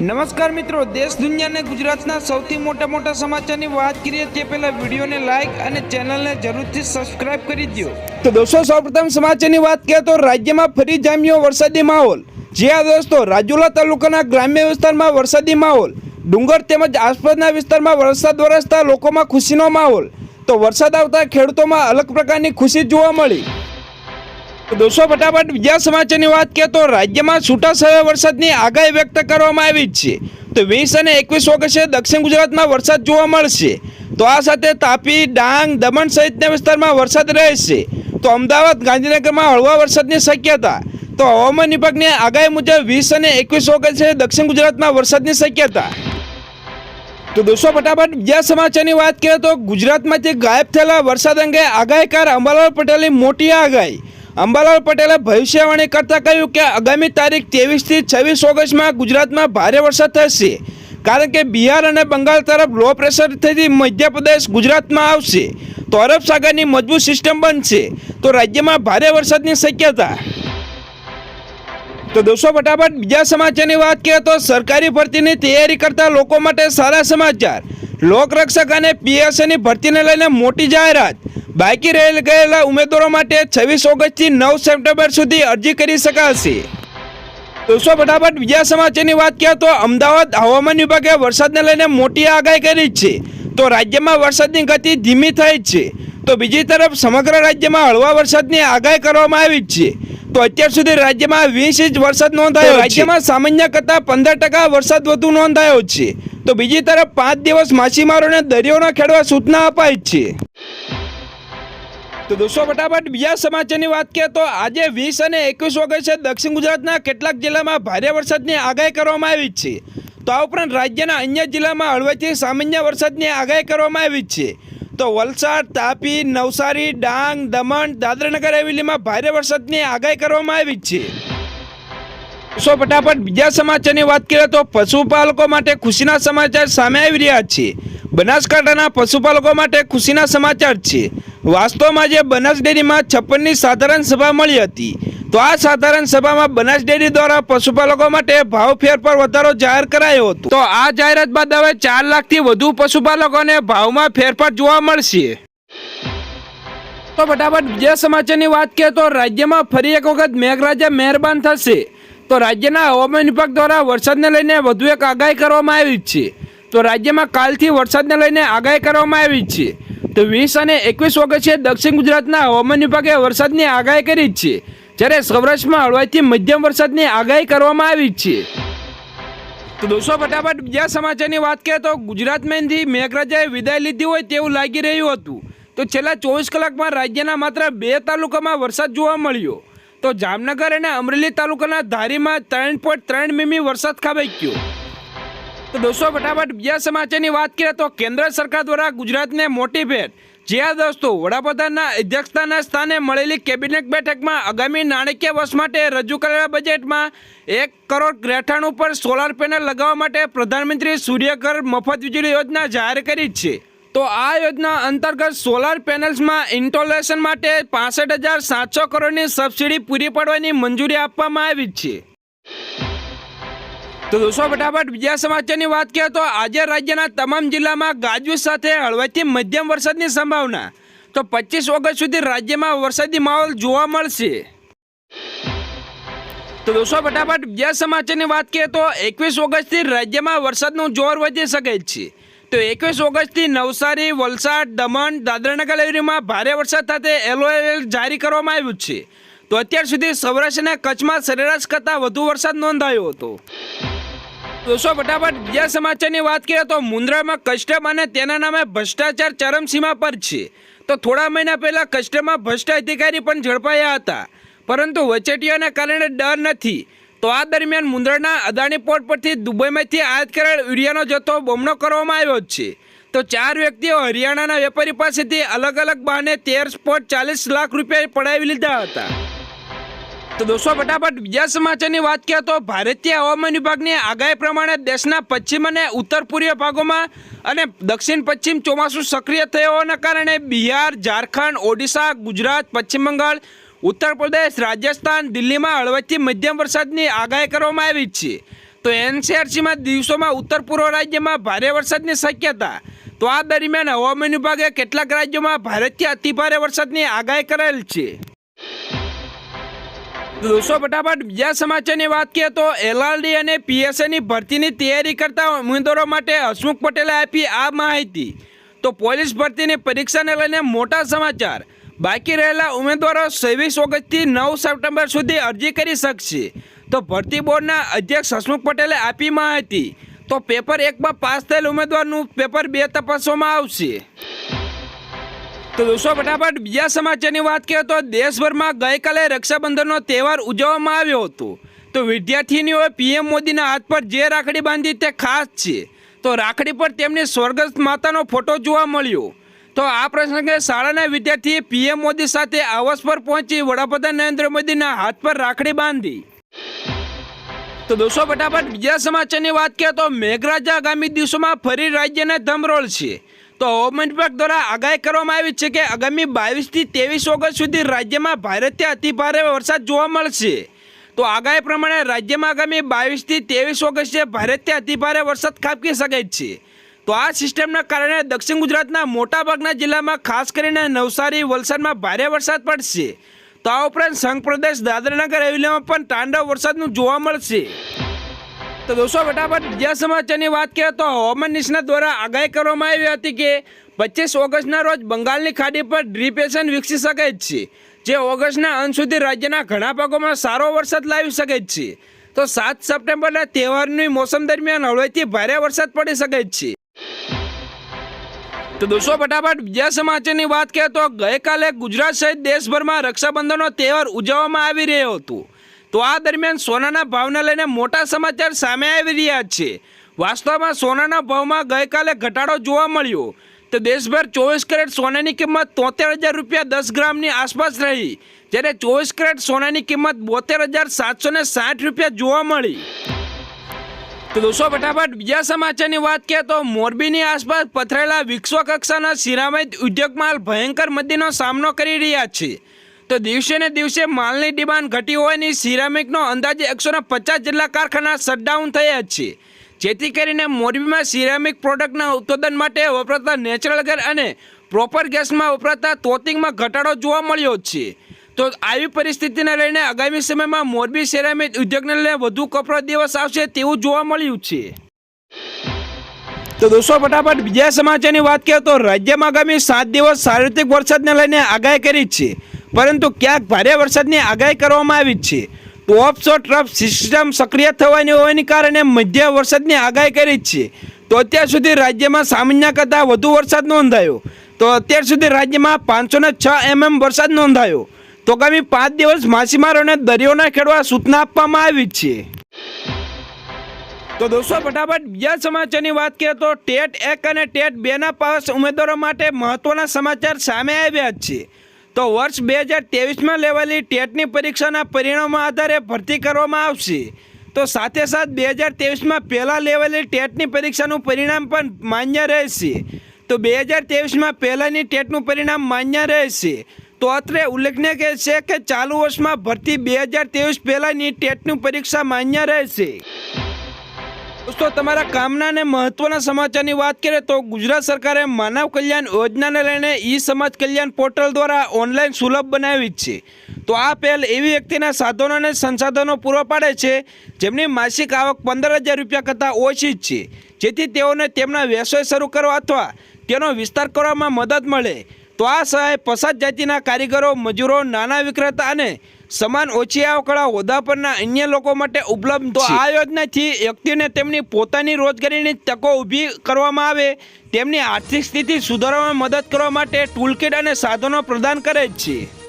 નમસ્કાર મિત્રો, દેશ દુનિયાને ગુજરાતના સૌથી મોટા મોટા સમાચારની વાત કરીએ તે પહેલા વિડીયોને લાઈક અને ચેનલને જરૂરથી સબસ્ક્રાઇબ કરી દો તો દોસ્તો, સૌપ્રથમ સમાચારની વાત કરીએ તો રાજ્યમાં ફરી જામ્યો વરસાદી માહોલ. જી હા દોસ્તો, રાજુલા તાલુકાના ગ્રામ્ય વિસ્તારમાં વરસાદી માહોલ. ડુંગર તેમજ આસપાસના વિસ્તારમાં વરસાદ વરસતા લોકોમાં ખુશીનો માહોલ. તો વરસાદ આવતા ખેડૂતોમાં અલગ પ્રકારની ખુશી જોવા મળી. દોસ્તો, ફટાફટ બીજા સમાચારની વાત કરીએ તો રાજ્યમાં છૂટાછવાયા વરસાદની આગાહી વ્યક્ત કરવામાં આવી જ છે. તો વીસ અને એકવીસ ઓગસ્ટે દક્ષિણ ગુજરાતમાં વરસાદ જોવા મળશે. તો આ સાથે તાપી, ડાંગ, દમણ સહિતના વિસ્તારમાં વરસાદ રહેશે. તો અમદાવાદ, ગાંધીનગરમાં હળવા વરસાદની શક્યતા. તો હવામાન વિભાગની આગાહી મુજબ વીસ અને એકવીસ ઓગસ્ટે દક્ષિણ ગુજરાતમાં વરસાદની શક્યતા. તો દોસ્તો, ફટાફટ બીજા સમાચારની વાત કરીએ તો ગુજરાતમાંથી ગાયબ થયેલા વરસાદ અંગે આગાહીકાર અંબાલાલ પટેલની મોટી આગાહી. અંબાલાલ પટેલે ભવિષ્યવાણી કરતાં કહ્યું કે આગામી તારીખ ત્રેવીસથી છવ્વીસ ઓગસ્ટમાં ગુજરાતમાં ભારે વરસાદ થશે. કારણ કે બિહાર અને બંગાળ તરફ લો પ્રેશરથી મધ્યપ્રદેશ ગુજરાતમાં આવશે. તો અરબ સાગરની મજબૂત સિસ્ટમ બનશે. તો રાજ્યમાં ભારે વરસાદની શક્યતા. તો દોસ્તો, ફટાફટ બીજા સમાચારની વાત કરીએ તો સરકારી ભરતીની તૈયારી કરતા લોકો માટે સારા સમાચાર. લોકરક્ષક અને પીએસએની ભરતીને લઈને મોટી જાહેરાત. બાકી રહેલ ગયેલા ઉમેદવારો માટે છવ્વીસ ઓગસ્ટથી નવ સપ્ટેમ્બર સુધી અરજી કરી શકાશે. દોસ્તો, ફટાફટ બીજા સમાચારની વાત કરીએ તો અમદાવાદ હવામાન વિભાગે વરસાદને લઈને મોટી આગાહી કરી છે. તો રાજ્યમાં વરસાદની ગતિ ધીમી થઈ છે. તો બીજી તરફ સમગ્ર રાજ્યમાં હળવા વરસાદની આગાહી કરવામાં આવી છે. તો અત્યાર સુધી રાજ્યમાં વીસ ઇંચ વરસાદ નોંધાયો રાજ્યમાં સામાન્ય કરતાં પંદર ટકા વરસાદ વધુ નોંધાયો છે. તો બીજી તરફ પાંચ દિવસ માછીમારોને દરિયો ખેડવા સૂચના અપાઈ છે. તો દોસ્તો, ફટાફટ બીજા સમાચારની વાત કરીએ તો આજે વીસ અને એકવીસ ઓગસ્ટે દક્ષિણ ગુજરાતના કેટલાક જિલ્લામાં ભારે વરસાદની આગાહી કરવામાં આવી છે. તો આ ઉપરાંત રાજ્યના અન્ય જિલ્લામાં હળવેથી સામાન્ય વરસાદની આગાહી કરવામાં આવી છે. તો વલસાડ, તાપી, નવસારી, ડાંગ, દમણ, દાદરાનગર હવેલીમાં ભારે વરસાદની આગાહી કરવામાં આવી છે. સો ફટાફટ બીજા સમાચારની વાત કરીએ તો પશુપાલકો માટે ખુશીના સમાચાર સામે આવી રહ્યા છે. બનાસકાંઠાના પશુપાલકો માટે ખુશીના સમાચાર છે. વાસ્તવમાં જે બનાસ ડેરીમાં છપ્પનની સાધારણ સભા મળી હતી, તો આ સાધારણ સભામાં બનાસ ડેરી દ્વારા પશુપાલકો માટે ભાવ ફેરફાર વધારો જાહેર કરાયો હતો. તો આ જાહેરાત બાદ હવે ચાર લાખથી વધુ પશુપાલકોને ભાવમાં ફેરફાર જોવા મળશે. તો ફટાફટ બીજા સમાચારની વાત કરીએ તો રાજ્યમાં ફરી એક વખત મેઘરાજા મહેરબાન થશે. તો રાજ્યના હવામાન વિભાગ દ્વારા વરસાદને લઈને વધુ એક આગાહી કરવામાં આવી છે. તો રાજ્યમાં કાલથી વરસાદને લઈને આગાહી કરવામાં આવી છે. તો વીસ અને એકવીસ ઓગસ્ટે દક્ષિણ ગુજરાતના હવામાન વિભાગે વરસાદની આગાહી કરી છે. જ્યારે સૌરાષ્ટ્રમાં હળવાથી મધ્યમ વરસાદની આગાહી કરવામાં આવી છે. તો દોસ્તો, ફટાફટ બીજા સમાચારની વાત કરીએ તો ગુજરાતમાંથી મેઘરાજાએ વિદાય લીધી હોય તેવું લાગી રહ્યું હતું. તો છેલ્લા ચોવીસ કલાકમાં રાજ્યના માત્ર બે તાલુકામાં વરસાદ જોવા મળ્યો. તો જામનગર અને અમરેલી તાલુકાના ધારીમાં ત્રણ પોઈન્ટ ત્રણ મીમી વરસાદ ખાબક્યો. તો દોસ્તો, ફટાફટ બીજા સમાચારની વાત કરીએ તો કેન્દ્ર સરકાર દ્વારા ગુજરાતને મોટી ભેટ. જ્યાં દોસ્તો, વડાપ્રધાનના અધ્યક્ષતાના સ્થાને મળેલી કેબિનેટ બેઠકમાં આગામી નાણાકીય વર્ષ માટે રજૂ કરેલા બજેટમાં એક કરોડ ગ્રેઠાણ ઉપર સોલાર પેનલ લગાવવા માટે પ્રધાનમંત્રી સૂર્યઘર મફત વીજળી યોજના જાહેર કરી છે. તો આ યોજના અંતર્ગત સોલાર પેનલ્સમાં ઇન્સ્ટોલેશન માટે પાસઠ હજાર સાતસો કરોડની સબસિડી પૂરી પાડવાની મંજૂરી આપવામાં આવી છે. તો દોસ્તો, ફટાફટ બીજા સમાચારની વાત કરીએ તો આજે રાજ્યના તમામ જિલ્લામાં ગાજવીજ સાથે હળવાથી મધ્યમ વરસાદની સંભાવના. તો પચીસ ઓગસ્ટ સુધી રાજ્યમાં વરસાદી માહોલ જોવા મળશે. તો દોસ્તો, ફટાફટ બીજા સમાચારની વાત કરીએ તો એકવીસ ઓગસ્ટથી રાજ્યમાં વરસાદનું જોર વધી શકે છે. તો એકવીસ ઓગસ્ટથી નવસારી, વલસાડ, દમણ, દાદરાનગર હવેલીમાં ભારે વરસાદ સાથે એલર્ટ જારી કરવામાં આવ્યું છે. તો અત્યાર સુધી સૌરાષ્ટ્ર અને કચ્છમાં સરેરાશ કરતાં વધુ વરસાદ નોંધાયો હતો. દોસ્તો ફટાફટ બીજા સમાચારની વાત કરીએ તો મુન્દ્રામાં કસ્ટમ અને તેના નામે ભ્રષ્ટાચાર ચરમસીમા પર છે. તો થોડા મહિના પહેલા કસ્ટમમાં ભ્રષ્ટ અધિકારી પણ ઝડપાયા હતા. પરંતુ વચેટીઓના કારણે ડર નથી. તો આ દરમિયાન મુન્દ્રાના અદાણી પોર્ટ પરથી દુબઈમાંથી આયાત કરેલ યુરિયાનો જથ્થો બમણો કરવામાં આવ્યો છે. તો ચાર વ્યક્તિઓ હરિયાણાના વેપારી પાસેથી અલગ અલગ બહાને તેર પોઈન્ટ ચાલીસ લાખ રૂપિયા પડાવી લીધા હતા. તો દોસ્તો ફટાફટ બીજા સમાચારની વાત કરીએ તો ભારતીય હવામાન વિભાગની આગાહી પ્રમાણે દેશના પશ્ચિમ અને ઉત્તર પૂર્વીય ભાગોમાં અને દક્ષિણ પશ્ચિમ ચોમાસું સક્રિય થયો હોવાના કારણે બિહાર, ઝારખંડ, ઓડિશા, ગુજરાત, પશ્ચિમ બંગાળ, ઉત્તર પ્રદેશ, રાજસ્થાન, દિલ્હીમાં હળવદથી મધ્યમ વરસાદની આગાહી કરવામાં આવી છે. તો એનસીઆરસીમાં દિવસોમાં ઉત્તર પૂર્વ રાજ્યમાં ભારે વરસાદની શક્યતા. તો આ દરમિયાન હવામાન વિભાગે કેટલાક રાજ્યોમાં ભારેથી અતિભારે વરસાદની આગાહી કરેલ છે. દોસ્તો, ફટાફટ બીજા સમાચારની વાત કરીએ તો એલઆરડી અને પીએસએની ભરતીની તૈયારી કરતા ઉમેદવારો માટે હસમુખ પટેલે આપી આ માહિતી. તો પોલીસ ભરતીની પરીક્ષાને લઈને મોટા સમાચાર. બાકી રહેલા ઉમેદવારો છવ્વીસ ઓગસ્ટથી નવ સપ્ટેમ્બર સુધી અરજી કરી શકશે. તો ભરતી બોર્ડના અધ્યક્ષ હસમુખ પટેલે આપી માહિતી. તો પેપર એકમાં પાસ થયેલ ઉમેદવારનું પેપર બે તપાસવામાં આવશે. તો દોસ્તો, ફટાફટ બીજા સમાચારની વાત કરીએ તો દેશભરમાં ગઈકાલે રક્ષાબંધનનો તહેવાર ઉજવવામાં આવ્યો હતો. તો વિદ્યાર્થીનીઓએ પીએમ મોદીના હાથ પર જે રાખડી બાંધી તે ખાસ છે. તો રાખડી પર તેમની સ્વર્ગસ્થ માતાનો ફોટો જોવા મળ્યો. તો આ પ્રસંગે શાળાના વિદ્યાર્થીએ પીએમ મોદી સાથે આવાસ પર પહોંચી વડાપ્રધાન નરેન્દ્ર મોદીના હાથ પર રાખડી બાંધી. તો દોસ્તો, ફટાફટ બીજા સમાચારની વાત કરીએ તો મેઘરાજા આગામી દિવસોમાં ફરી રાજ્યને ધમરોળ છે. તો હવામાન વિભાગ દ્વારા આગાહી કરવામાં આવી છે કે આગામી બાવીસથી ત્રેવીસ ઓગસ્ટ સુધી રાજ્યમાં ભારેથી અતિભારે વરસાદ જોવા મળશે. તો આગાહી પ્રમાણે રાજ્યમાં આગામી બાવીસથી ત્રેવીસ ઓગસ્ટે ભારેથી અતિભારે વરસાદ ખાબકી શકે છે. તો આ સિસ્ટમના કારણે દક્ષિણ ગુજરાતના મોટાભાગના જિલ્લામાં ખાસ કરીને નવસારી વલસાડમાં ભારે વરસાદ પડશે. તો આ ઉપરાંત સંઘ પ્રદેશ દાદરાનગર હવેલીમાં પણ તાંડવ વરસાદનું જોવા મળશે. તો દોસ્તો ફટાફટ બીજા સમાચારની વાત કરીએ તો હવામાન નિષ્ણાત દ્વારા આગાહી કરવામાં આવી હતી કે પચીસ ઓગસ્ટના રોજ બંગાળની ખાડી પર ડિપ્રેશન વિકસી શકે જ છે. જે ઓગસ્ટના અંત સુધી રાજ્યના ઘણા ભાગોમાં સારો વરસાદ લાવી શકે જ છે. તો સાત સપ્ટેમ્બરના તહેવારની મોસમ દરમિયાન હળવેથી ભારે વરસાદ પડી શકે છે. તો દોસ્તો ફટાફટ બીજા સમાચારની વાત કરીએ તો ગઈકાલે ગુજરાત સહિત દેશભરમાં રક્ષાબંધનનો તહેવાર ઉજવવામાં આવી રહ્યો હતો. તો આ દરમિયાન સોનાના ભાવને લઈને મોટા સમાચાર સામે આવી રહ્યા છે. વાસ્તવમાં સોનાના ભાવમાં ગઈકાલે ઘટાડો જોવા મળ્યો. તો દેશભર ચોવીસ કેરેટ સોનાની કિંમત તોતેર હજાર રૂપિયા દસ ગ્રામની આસપાસ રહી. જ્યારે ચોવીસ કેરેટ સોનાની કિંમત બોતેર હજાર સાતસો ને સાઠ રૂપિયા જોવા મળી. તો દોસ્તો, ફટાફટ બીજા સમાચારની વાત કરીએ તો મોરબીની આસપાસ પથરાયેલા વિશ્વ કક્ષાના સિરામિત ઉદ્યોગમાં ભયંકર મંદીનો સામનો કરી રહ્યા છે. તો દિવસે ને દિવસે માલની ડિમાન્ડ ઘટી હોવાની સિરામિકનો અંદાજે એકસો પચાસ જેટલા કારખાના શટડાઉન થયા છે. જેથી કરીને મોરબીમાં સિરામિક પ્રોડક્ટના ઉત્પાદન માટે વપરાતા નેચરલ ગેસ અને પ્રોપર ગેસમાં વપરાતા તોતિંગમાં ઘટાડો જોવા મળ્યો છે. તો આવી પરિસ્થિતિને લઈને આગામી સમયમાં મોરબી સિરામિક ઉદ્યોગને લઈને વધુ કપરો દિવસ આવશે તેવું જોવા મળ્યું છે. તો દોસ્તો, ફટાફટ બીજા સમાચારની વાત કરીએ તો રાજ્યમાં આગામી સાત દિવસ સાર્વત્રિક વરસાદને લઈને આગાહી કરી છે. પરંતુ ક્યાંક ભારે વરસાદની આગાહી કરવામાં આવી છે. ટોપ સો ટ્રફ સિસ્ટમ સક્રિય થવાની હોવાને કારણે મધ્ય વરસાદની આગાહી કરી છે. તો અત્યાર સુધી રાજ્યમાં સામાન્ય કરતાં વધુ વરસાદ નોંધાયો. તો અત્યાર સુધી રાજ્યમાં પાંચસો ને છ એમએમ વરસાદ નોંધાયો. તો આગામી પાંચ દિવસ માછીમારોને દરિયોના ખેડવા સૂચના આપવામાં આવી છે. તો દોસ્તો, ફટાફટ બીજા સમાચારની વાત કરીએ તો ટેટ એક અને ટેટ બેના પાસ ઉમેદવારો માટે મહત્વના સમાચાર સામે આવ્યા છે. તો વર્ષ બે હજાર ત્રેવીસમાં લેવાયેલી ટેટની પરીક્ષાના પરિણામો આધારે ભરતી કરવામાં આવશે. તો સાથે સાથ બે હજાર ત્રેવીસમાં પહેલાં લેવાયેલી ટેટની પરીક્ષાનું પરિણામ પણ માન્ય રહેશે. તો બે હજાર ત્રેવીસમાં પહેલાંની ટેટનું પરિણામ માન્ય રહેશે. તો અત્રે ઉલ્લેખનીય છે કે ચાલુ વર્ષમાં ભરતી બે હજાર ત્રેવીસ પહેલાંની ટેટનું પરીક્ષા માન્ય રહેશે. દોસ્તો, તમારા કામના અને મહત્વના સમાચારની વાત કરીએ તો ગુજરાત સરકારે માનવ કલ્યાણ યોજનાને લઈને ઈ સમાજ કલ્યાણ પોર્ટલ દ્વારા ઓનલાઈન સુલભ બનાવી છે. તો આ પહેલ એવી વ્યક્તિના સાધનો અને સંસાધનો પૂરો પાડે છે, જેમની માસિક આવક પંદર હજાર રૂપિયા કરતાં ઓછી જ છે. જેથી તેઓને તેમના વ્યવસાય શરૂ કરવા અથવા તેનો વિસ્તાર કરવામાં મદદ મળે. તો આ સહાય પસાદ જાતિના કારીગરો, મજૂરો, નાના વિક્રેતા અને સમાન ઓછી આવકવાળા હોદ્દા પરના અન્ય લોકો માટે ઉપલબ્ધ તો આ યોજનાથી વ્યક્તિને તેમની પોતાની રોજગારીની તકો ઊભી કરવામાં આવે તેમની આર્થિક સ્થિતિ સુધારવામાં મદદ કરવા માટે ટૂલકિટ અને સાધનો પ્રદાન કરે જ છે.